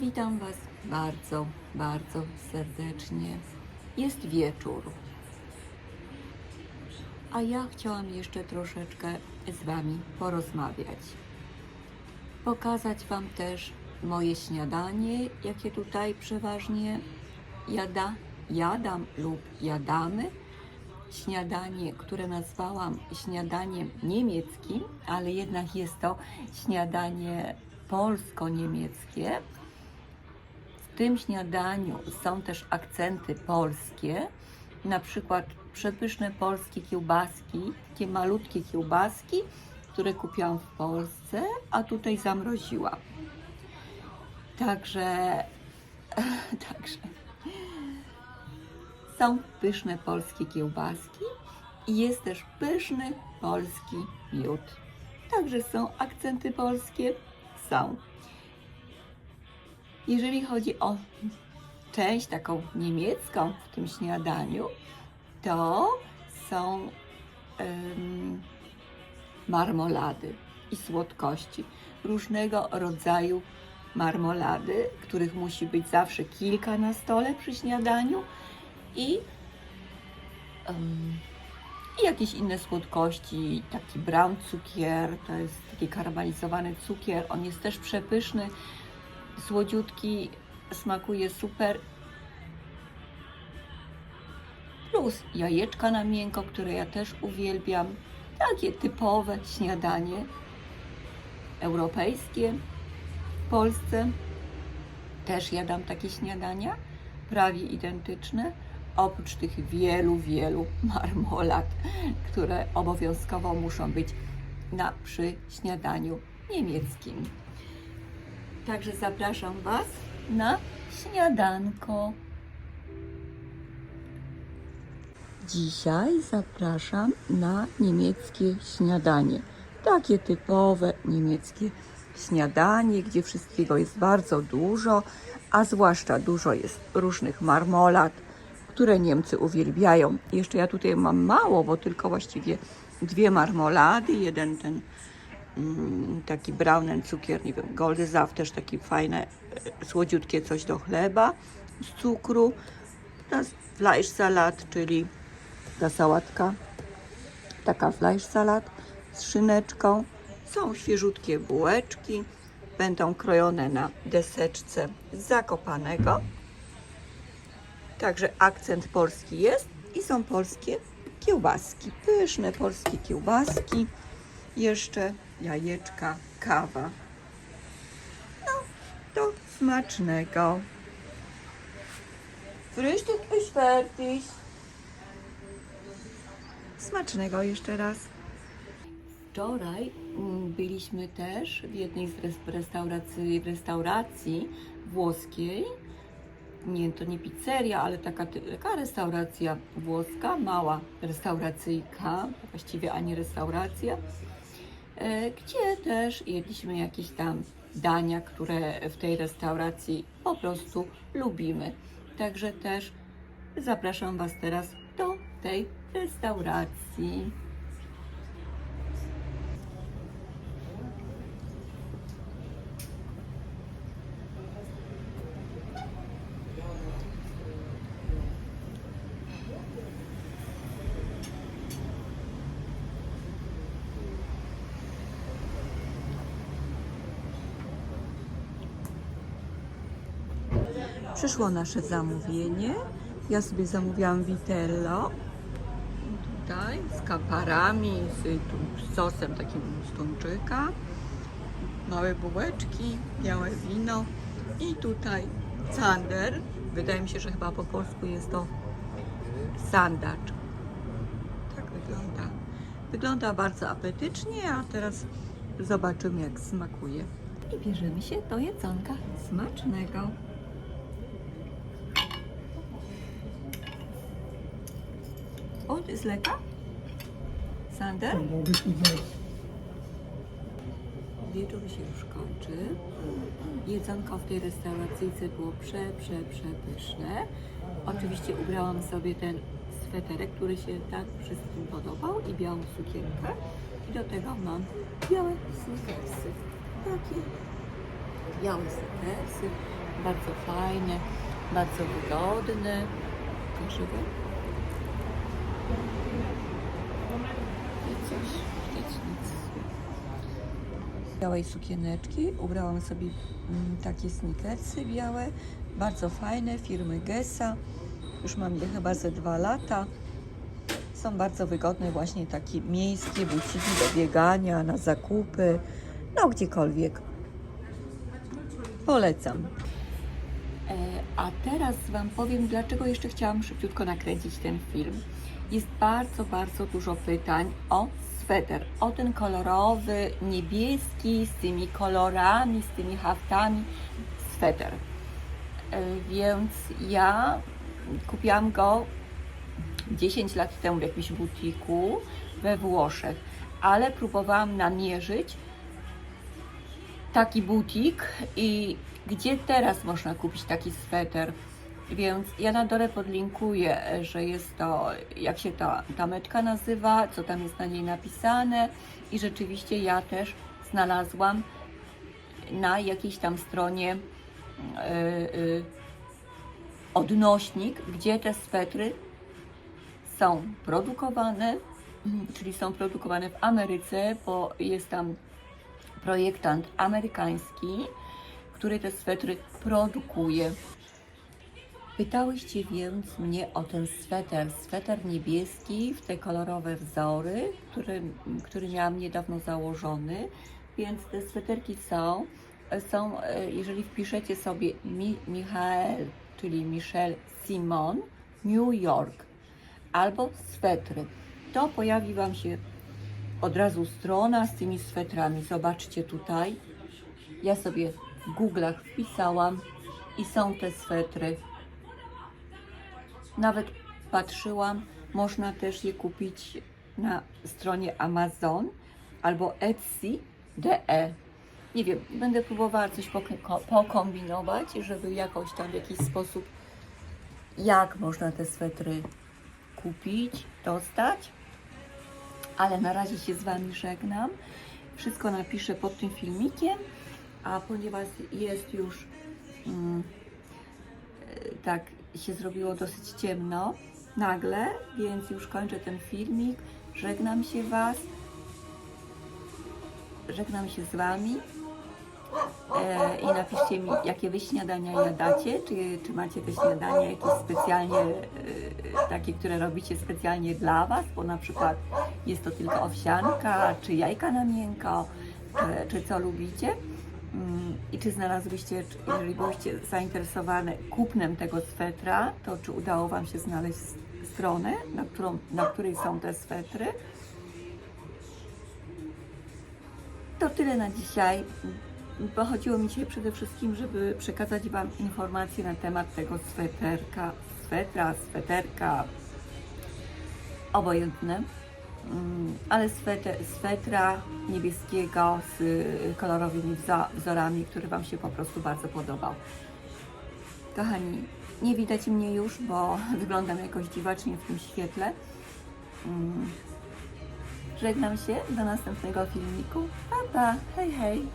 Witam Was bardzo, bardzo serdecznie. Jest wieczór. A ja chciałam jeszcze troszeczkę z Wami porozmawiać. Pokazać Wam też moje śniadanie, jakie tutaj przeważnie jada, jadam lub jadamy. Śniadanie, które nazwałam śniadaniem niemieckim, ale jednak jest to śniadanie polsko-niemieckie. W tym śniadaniu są też akcenty polskie, na przykład przepyszne polskie kiełbaski, takie malutkie kiełbaski, które kupiłam w Polsce, a tutaj zamroziłam. Także, także są pyszne polskie kiełbaski i jest też pyszny polski miód. Także są akcenty polskie, są. Jeżeli chodzi o część taką niemiecką w tym śniadaniu, to są marmolady i słodkości. Różnego rodzaju marmolady, których musi być zawsze kilka na stole przy śniadaniu i, i jakieś inne słodkości, taki brown cukier, to jest taki karamelizowany cukier, on jest też przepyszny, słodziutki, smakuje super. Plus jajeczka na miękko, które ja też uwielbiam. Takie typowe śniadanie europejskie. W Polsce też jadam takie śniadania, prawie identyczne, oprócz tych wielu, wielu marmolad, które obowiązkowo muszą być na, przy śniadaniu niemieckim. Także zapraszam Was na śniadanko. Dzisiaj zapraszam na niemieckie śniadanie. Takie typowe niemieckie śniadanie, gdzie wszystkiego jest bardzo dużo, a zwłaszcza dużo jest różnych marmolad, które Niemcy uwielbiają. Jeszcze ja tutaj mam mało, bo tylko właściwie dwie marmolady, jeden ten taki brownen cukier, nie wiem, goldesaft, też taki fajne, e, słodziutkie coś do chleba z cukru. Teraz Fleischsalat, czyli ta sałatka, taka Fleischsalat z szyneczką. Są świeżutkie bułeczki, będą krojone na deseczce zakopanego. Także akcent polski jest i są polskie kiełbaski, pyszne polskie kiełbaski jeszcze jajeczka, kawa. No, to smacznego. Frühstück ist fertig. Smacznego jeszcze raz. Wczoraj mm, byliśmy też w jednej z res- restauracji, restauracji włoskiej. Nie, to nie pizzeria, ale taka, taka restauracja włoska, mała restauracyjka, właściwie ani restauracja gdzie też jedliśmy jakieś tam dania, które w tej restauracji po prostu lubimy. Także też zapraszam Was teraz do tej restauracji. Przyszło nasze zamówienie. Ja sobie zamówiłam vitello. Tutaj z kaparami, z, tu, z sosem takim z tuńczyka. Małe bułeczki, białe wino i tutaj sander. Wydaje mi się, że chyba po polsku jest to sandacz. Tak wygląda. Wygląda bardzo apetycznie, a teraz zobaczymy jak smakuje. I bierzemy się do jedzonka smacznego. Ist lecker? Sander? Wieczór się już kończy. Jedzonko w tej restauracyjce było prze, prze, przepyszne. Oczywiście ubrałam sobie ten sweterek, który się tak wszystkim podobał i białą sukienkę. I do tego mam białe sneakersy. Takie białe sneakersy, bardzo fajny, bardzo wygodny. Żywy. I coś, widać nic. Białej sukieneczki ubrałam sobie mm, takie sneakersy białe, bardzo fajne, firmy Gessa. Już mam je chyba ze dwa lata. Są bardzo wygodne, właśnie takie miejskie buciki do biegania, na zakupy, no gdziekolwiek. Polecam. E, A teraz Wam powiem, dlaczego jeszcze chciałam szybciutko nakręcić ten film. Jest bardzo, bardzo dużo pytań o sweter, o ten kolorowy, niebieski, z tymi kolorami, z tymi haftami sweter. E, Więc ja kupiłam go 10 lat temu w jakimś butiku we Włoszech, ale próbowałam namierzyć taki butik i gdzie teraz można kupić taki sweter. Więc ja na dole podlinkuję, że jest to, jak się ta, ta nazywa, co tam jest na niej napisane i rzeczywiście ja też znalazłam na jakiejś tam stronie yy, yy, odnośnik, gdzie te swetry są produkowane, czyli są produkowane w Ameryce, bo jest tam projektant amerykański, który te swetry produkuje. Pytałyście więc mnie o ten sweter, sweter niebieski w te kolorowe wzory, który, który miałam niedawno założony, więc te sweterki są, są e, jeżeli wpiszecie sobie Mi, Michael, czyli Michelle Simon, New York, albo swetry, to pojawi Wam się od razu strona z tymi swetrami. Zobaczcie tutaj. Ja sobie w Google'ach wpisałam i są te swetry. Nawet patrzyłam, można też je kupić na stronie Amazon albo Etsy.de. Nie wiem, będę próbowała coś pok- pokombinować, żeby jakoś tam w jakiś sposób, jak można te swetry kupić, dostać ale na razie się z Wami żegnam. Wszystko napiszę pod tym filmikiem, a ponieważ jest już mm, e, tak się zrobiło dosyć ciemno nagle, więc już kończę ten filmik. Żegnam się Was. Żegnam się z Wami. E, I napiszcie mi, jakie wy śniadania jadacie, czy, czy macie te śniadania jakieś specjalnie, e, takie, które robicie specjalnie dla Was, bo na przykład jest to tylko owsianka, czy jajka na miękko, czy, czy co lubicie. I czy znalazłyście, jeżeli byłyście zainteresowane kupnem tego swetra, to czy udało Wam się znaleźć stronę, na, którą, na której są te swetry? To tyle na dzisiaj. Bo chodziło mi dzisiaj przede wszystkim, żeby przekazać Wam informacje na temat tego sweterka, swetra, sweterka, obojętne, ale sweter, swetra niebieskiego z y, kolorowymi wzo- wzorami, który Wam się po prostu bardzo podobał. Kochani, nie widać mnie już, bo wyglądam jakoś dziwacznie w tym świetle. Mm. Żegnam się do następnego filmiku. Pa, pa, hej, hej.